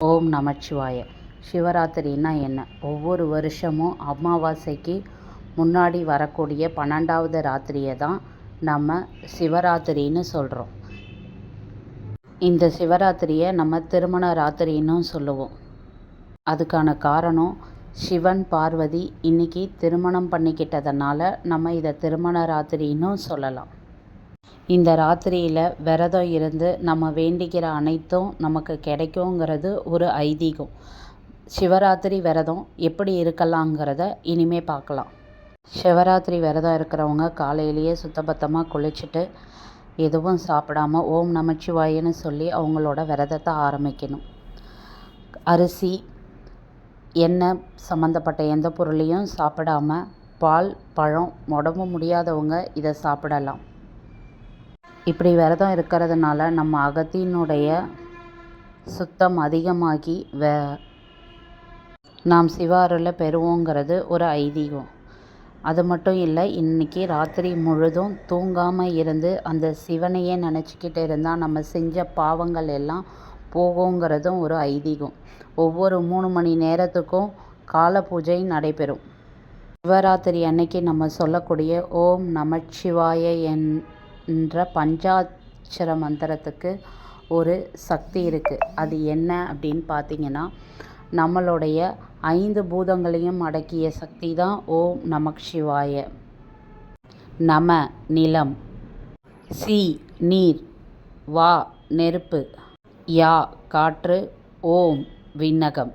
ஓம் நமச்சிவாய. சிவராத்திரின்னா என்ன? ஒவ்வொரு வருஷமும் அமாவாசைக்கு முன்னாடி வரக்கூடிய பன்னெண்டாவது ராத்திரியை தான் நம்ம சிவராத்திரின்னு சொல்கிறோம் இந்த சிவராத்திரியை நம்ம திருமண ராத்திரின்னும் சொல்லுவோம். அதுக்கான காரணம் சிவன் பார்வதி இன்னைக்கு திருமணம் பண்ணிக்கிட்டதுனால நம்ம இதை திருமண ராத்திரின்னும் சொல்லலாம். இந்த ராத்திரியில் விரதம் இருந்து நம்ம வேண்டிக்கிற அனைத்தும் நமக்கு கிடைக்குங்கிறது ஒரு ஐதீகம். சிவராத்திரி விரதம் எப்படி இருக்கலாங்கிறத இனிமே பார்க்கலாம். சிவராத்திரி விரதம் இருக்கிறவங்க காலையிலேயே சுத்தபத்தமாக குளிச்சுட்டு எதுவும் சாப்பிடாம ஓம் நமச்சிவாயன்னு சொல்லி அவங்களோட விரதத்தை ஆரம்பிக்கணும். அரிசி எண்ணெய் சம்மந்தப்பட்ட எந்த பொருளையும் சாப்பிடாம பால் பழம் உடம்பு முடியாதவங்க இதை சாப்பிடலாம். இப்படி விரதம் இருக்கிறதுனால நம்ம அகத்தினுடைய சுத்தம் அதிகமாகி வே நாம் சிவாருளை பெறுவோங்கிறது ஒரு ஐதீகம். அது மட்டும் இல்லை இன்றைக்கி ராத்திரி முழுதும் தூங்காமல் இருந்து அந்த சிவனையே நினச்சிக்கிட்டு இருந்தால் நம்ம செஞ்ச பாவங்கள் எல்லாம் போகுங்கிறதும் ஒரு ஐதீகம். ஒவ்வொரு மூணு மணி நேரத்துக்கும் கால பூஜை நடைபெறும். சிவராத்திரி அன்னைக்கு நம்ம சொல்லக்கூடிய ஓம் நமச்சிவாய என் என்ற பஞ்சாட்சர மந்திரத்துக்கு ஒரு சக்தி இருக்குது அது என்ன அப்படின்னு பார்த்தீங்கன்னா நம்மளுடைய ஐந்து பூதங்களையும் அடக்கிய சக்தி தான் ஓம் நமக் சிவாய. நம நிலம் சி நீர் வா நெருப்பு யா காற்று ஓம் விண்ணகம்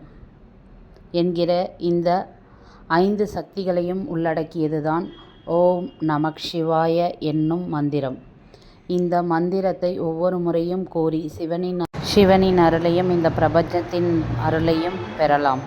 என்கிற இந்த ஐந்து சக்திகளையும் உள்ளடக்கியது தான் ஓம் நமக் சிவாய என்னும் மந்திரம். இந்த மந்திரத்தை ஒவ்வொரு முறையும் கூறி சிவனின் சிவனின் அருளையும் இந்த பிரபஞ்சத்தின் அருளையும் பெறலாம்.